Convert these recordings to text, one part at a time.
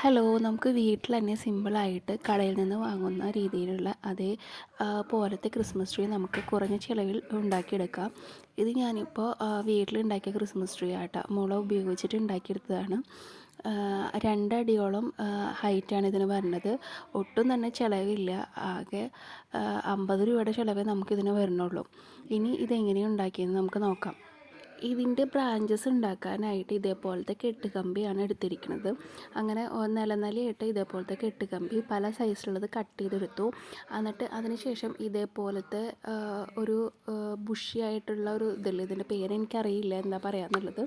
Hello നമുക്ക് വീട്ടിൽ തന്നെ സിമ്പിളായിട്ട് കടയിൽ നിന്ന് വാങ്ങുന്ന രീതിയിലുള്ള അതേ പോലത്തെ ക്രിസ്മസ് ട്രീ നമുക്ക് കുറഞ്ഞ ചിലവിൽ ഉണ്ടാക്കിയെടുക്കാം. ഇത് ഞാനിപ്പോൾ വീട്ടിലുണ്ടാക്കിയ ക്രിസ്മസ് ട്രീ ആട്ടോ. മുള ഉപയോഗിച്ചിട്ട് ഉണ്ടാക്കിയെടുത്തതാണ്. രണ്ടടിയോളം ഹൈറ്റാണ് ഇതിന് വരുന്നത്. ഒട്ടും തന്നെ ചിലവില്ല. ആകെ അമ്പത് രൂപയുടെ ചിലവേ നമുക്കിതിന് വരുന്നുള്ളൂ. ഇനി ഇതെങ്ങനെയാണ് ഉണ്ടാക്കിയെന്ന് നമുക്ക് നോക്കാം. ഇതിന്റെ ബ്രാഞ്ചസ് ഉണ്ടാക്കാനായിട്ട് ഇതേപോലത്തെ കെട്ടുകമ്പിയാണ് എടുത്തിരിക്കുന്നത്. അങ്ങനെ നിലനിലയായിട്ട് ഇതേപോലത്തെ കെട്ടുകമ്പി പല സൈസിലുള്ളത് കട്ട് ചെയ്തെടുത്തു. എന്നിട്ട് അതിനുശേഷം ഇതേപോലത്തെ ഒരു ബുഷിയായിട്ടുള്ള ഒരു ഇതില്ല ഇതിന്റെ പേര് എനിക്കറിയില്ല എന്താ പറയുക എന്നുള്ളത്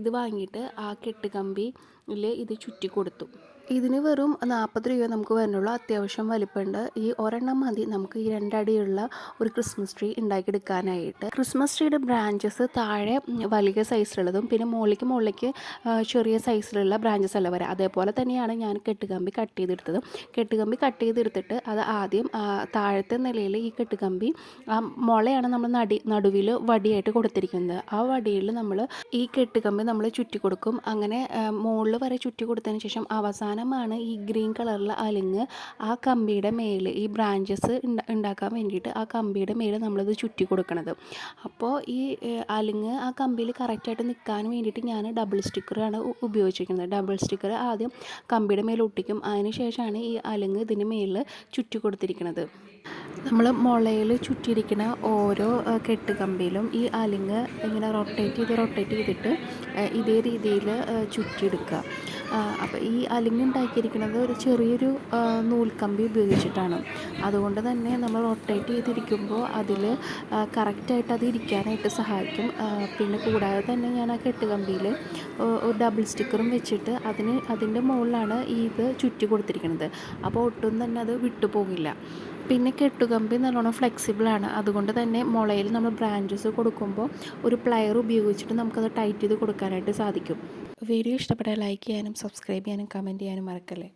ഇത് വാങ്ങിയിട്ട് ആ കെട്ടുകമ്പിയിൽ ഇത് ചുറ്റി കൊടുത്തു ഇതിന് വെറും നാൽപ്പത് രൂപ നമുക്ക് വരുന്നുള്ളൂ അത്യാവശ്യം വലിപ്പമുണ്ട്. ഈ ഒരെണ്ണം മതി. നമുക്ക് ഈ രണ്ടടിയുള്ള ഒരു ക്രിസ്മസ് ട്രീ ഉണ്ടാക്കിയെടുക്കാനായിട്ട്. ക്രിസ്മസ് ട്രീയുടെ ബ്രാഞ്ചസ് താഴെ വലിയ സൈസിലുള്ളതും പിന്നെ മുകളിലേക്ക് മുകളിലേക്ക് ചെറിയ സൈസിലുള്ള ബ്രാഞ്ചസ് അല്ല വരാം. അതേപോലെ തന്നെയാണ് ഞാൻ കെട്ടുകമ്പി കട്ട് ചെയ്തെടുത്തത്. കെട്ടുകമ്പി കട്ട് ചെയ്തെടുത്തിട്ട് അത് ആദ്യം താഴത്തെ നിലയിൽ ഈ കെട്ടുകമ്പി ആ മുളയാണ് നമ്മൾ നടി നടുവിൽ വടിയായിട്ട് കൊടുത്തിരിക്കുന്നത്. ആ വടിയിൽ നമ്മൾ ഈ കെട്ടുകമ്പി നമ്മൾ ചുറ്റി കൊടുക്കും അങ്ങനെ മുകളിൽ വരെ ചുറ്റി കൊടുത്തതിന് ശേഷം അവസാനം അവസാനമാണ് ഈ ഗ്രീൻ കളറിലെ അലിങ്ങ് ആ കമ്പിയുടെ മേൽ ഈ ബ്രാഞ്ചസ് ഉണ്ടാക്കാൻ വേണ്ടിയിട്ട് ആ കമ്പിയുടെ മേൽ നമ്മളിത് ചുറ്റി കൊടുക്കണത്. അപ്പോൾ ഈ അലിങ്ങ് ആ കമ്പിയിൽ കറക്റ്റായിട്ട് നിൽക്കാൻ വേണ്ടിയിട്ട് ഞാൻ ഡബിൾ സ്റ്റിക്കറാണ് ഉപയോഗിച്ചിരിക്കുന്നത്. ഡബിൾ സ്റ്റിക്കർ ആദ്യം കമ്പിയുടെ മേൽ ഒട്ടിക്കും. അതിന് ശേഷമാണ് ഈ അലിങ്ങ് ഇതിന് മേലിൽ ചുറ്റി കൊടുത്തിരിക്കുന്നത് നമ്മൾ മുളയിൽ ചുറ്റിയിരിക്കുന്ന ഓരോ കെട്ട് കെട്ടുകമ്പിയിലും ഈ അലിങ്ങ് ഇങ്ങനെ റൊട്ടേറ്റ് ചെയ്ത് റൊട്ടേറ്റ് ചെയ്തിട്ട് ഇതേ രീതിയിൽ ചുറ്റിയെടുക്കുക. അപ്പോൾ ഈ അലിങ്ങ് ഉണ്ടാക്കിയിരിക്കുന്നത് ഒരു ചെറിയൊരു നൂൽക്കമ്പി ഉപയോഗിച്ചിട്ടാണ്. അതുകൊണ്ട് തന്നെ നമ്മൾ റൊട്ടേറ്റ് ചെയ്തിരിക്കുമ്പോൾ അതിൽ കറക്റ്റായിട്ട് അത് ഇരിക്കാനായിട്ട് സഹായിക്കും. പിന്നെ കൂടാതെ തന്നെ ഞാൻ ആ കെട്ട് കമ്പിയിൽ ഒരു ഡബിൾ സ്റ്റിക്കറും വെച്ചിട്ട് അതിന് അതിന്റെ മുകളിലാണ് ഈ ഇത് ചുറ്റി കൊടുത്തിരിക്കുന്നത്. അപ്പോൾ ഒട്ടും തന്നെ അത് വിട്ടുപോകില്ല. പിന്നെ കെട്ടുകമ്പി നല്ലോണം ഫ്ലെക്സിബിൾ ആണ്. അതുകൊണ്ട് തന്നെ മുളയിൽ നമ്മൾ ബ്രാഞ്ചസ് കൊടുക്കുമ്പോൾ ഒരു പ്ലയർ ഉപയോഗിച്ചിട്ട് നമുക്കത് ടൈറ്റ് ചെയ്ത് കൊടുക്കാനായിട്ട് സാധിക്കും. വീഡിയോ ഇഷ്ടപ്പെട്ടാൽ ലൈക്ക് ചെയ്യാനും സബ്സ്ക്രൈബ് ചെയ്യാനും കമന്റ് ചെയ്യാനും മറക്കല്ലേ?